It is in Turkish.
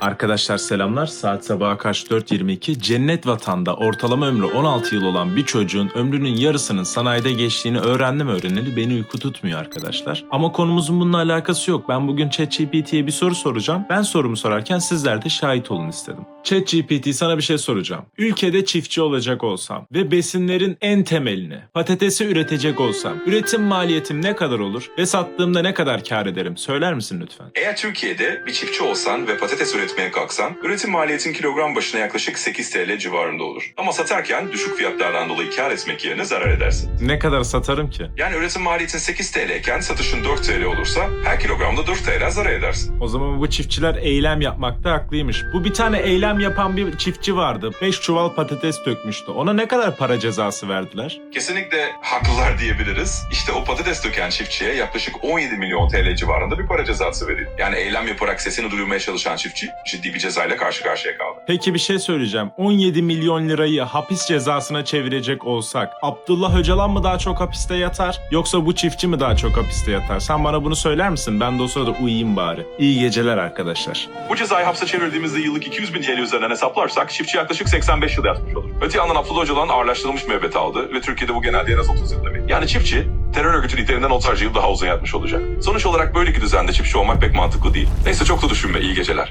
Arkadaşlar selamlar. Saat sabaha karşı 4.22. Cennet vatanda ortalama ömrü 16 yıl olan bir çocuğun ömrünün yarısının sanayide geçtiğini öğrendim öğreneli beni uyku tutmuyor arkadaşlar. Ama konumuzun bununla alakası yok. Ben bugün ChatGPT'ye bir soru soracağım. Ben sorumu sorarken sizler de şahit olun istedim. ChatGPT sana bir şey soracağım. Ülkede çiftçi olacak olsam ve besinlerin en temelini, patatesi üretecek olsam, üretim maliyetim ne kadar olur ve sattığımda ne kadar kar ederim? Söyler misin lütfen? Eğer Türkiye'de bir çiftçi olsan ve patates üretmeye kalksan, üretim maliyetin kilogram başına yaklaşık 8 TL civarında olur. Ama satarken düşük fiyatlardan dolayı kar etmek yerine zarar edersin. Ne kadar satarım ki? Yani üretim maliyetin 8 TL iken satışın 4 TL olursa her kilogramda 4 TL zarar edersin. O zaman bu çiftçiler eylem yapmakta haklıymış. Bu bir tane eylem yapan bir çiftçi vardı. 5 çuval patates dökmüştü. Ona ne kadar para cezası verdiler? Kesinlikle haklılar diyebiliriz. İşte o patates döken çiftçiye yaklaşık 17 milyon TL civarında bir para cezası verildi. Yani eylem yaparak sesini duyurmaya çalışan çiftçi ciddi bir cezayla karşı karşıya kaldı. Peki bir şey söyleyeceğim. 17 milyon lirayı hapis cezasına çevirecek olsak Abdullah Öcalan mı daha çok hapiste yatar yoksa bu çiftçi mi daha çok hapiste yatar? Sen bana bunu söyler misin? Ben de o sırada uyuyayım bari. İyi geceler arkadaşlar. Bu cezayı hapse çevirdiğimizde yıllık 200 bin TL üzerinden hesaplarsak çiftçi yaklaşık 85 yıl yatmış olur. Öte yandan Abdullah Öcalan ağırlaştırılmış müebbet aldı ve Türkiye'de bu genelde en az 30 yıl demek. Yani çiftçi terör örgütü liderinden 30 yıl daha uzun yatmış olacak. Sonuç olarak böyle bir düzende çiftçi olmak pek mantıklı değil. Neyse çok da düşünme iyi geceler.